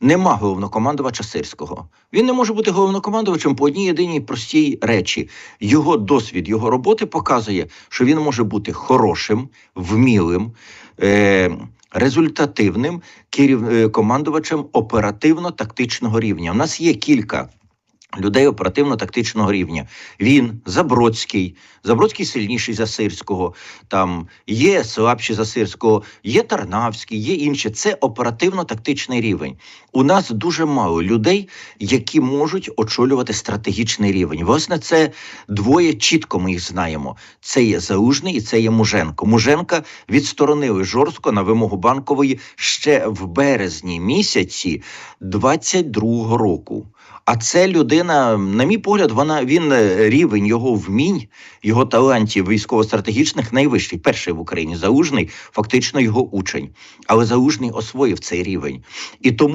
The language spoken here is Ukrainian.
Нема головнокомандувача Сирського. Він не може бути головнокомандувачем по одній єдиній простій речі. Його досвід, його роботи показує, що він може бути хорошим, вмілим, е- результативним керів... е, командувачем оперативно-тактичного рівня. У нас є кілька. Людей оперативно-тактичного рівня. Він Забродський, Забродський сильніший за Сирського, там є слабші за Сирського, є Тарнавський, є інші. Це оперативно-тактичний рівень. У нас дуже мало людей, які можуть очолювати стратегічний рівень. Власне, це двоє чітко ми їх знаємо. Це є Залужний і це є Муженко. Муженка відсторонили жорстко на вимогу банкової ще в березні місяці 22-го року. А це людина, на мій погляд, вона він е, рівень його вмінь, його талантів військово-стратегічних найвищий. Перший в Україні залужний, фактично його учень. Але залужний освоїв цей рівень. І тому.